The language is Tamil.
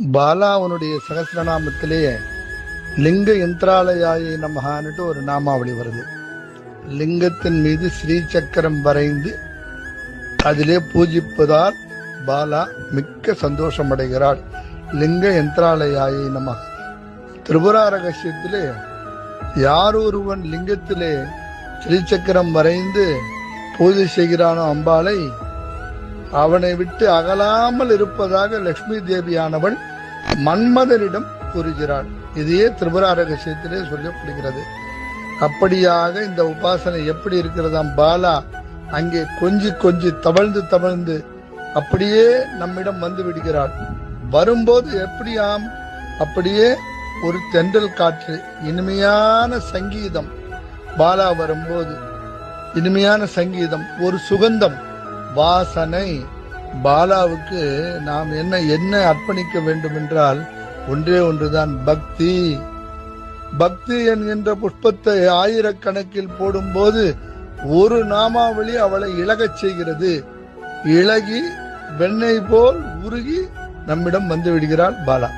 பாலா அவனுடைய சகசிரநாமத்திலேயே லிங்க யந்திராலயாயை நமகான்னுட்டு ஒரு நாமாவளி வருது. லிங்கத்தின் மீது ஸ்ரீ சக்கரம் வரைந்து அதிலே பூஜிப்பதால் பாலா மிக்க சந்தோஷம் அடைகிறாள் லிங்க யந்திராலயாயை நம திரிபுரா ரகசியத்திலே யார் ஒருவன் லிங்கத்திலே ஸ்ரீசக்கரம் வரைந்து பூஜை செய்கிறானோ அம்பாளை அவனை விட்டு அகலாமல் இருப்பதாக லட்சுமி தேவியானவள் மன்மதனிடம் கூறுகிறாள். இதையே திரிபுரா ரகசியத்திலே சொல்லப்படுகிறது. அப்படியாக இந்த உபாசனை எப்படி இருக்கிறதாம் பாலா? அங்கே கொஞ்சி கொஞ்சி தவழ்ந்து தவழ்ந்து அப்படியே நம்மிடம் வந்து விடுகிறாள். வரும்போது எப்படியாம் அப்படியே ஒரு தென்றல் காற்று இனிமையான சங்கீதம். பாலா வரும்போது இனிமையான சங்கீதம் ஒரு சுகந்தம். வாசனை பாலாவுக்கு நாம் என்ன என்ன அர்ப்பணிக்க வேண்டும் என்றால் ஒன்றே ஒன்றுதான் பக்தி. பக்தி என்கின்ற புஷ்பத்தை ஆயிரக்கணக்கில் போடும்போது ஒரு நாமாவளி அவளை இழகச் செய்கிறது. இழகி வெண்ணெய் போல் உருகி நம்மிடம் வந்து விடுகிறாள் பாலா.